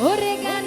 ওরে গা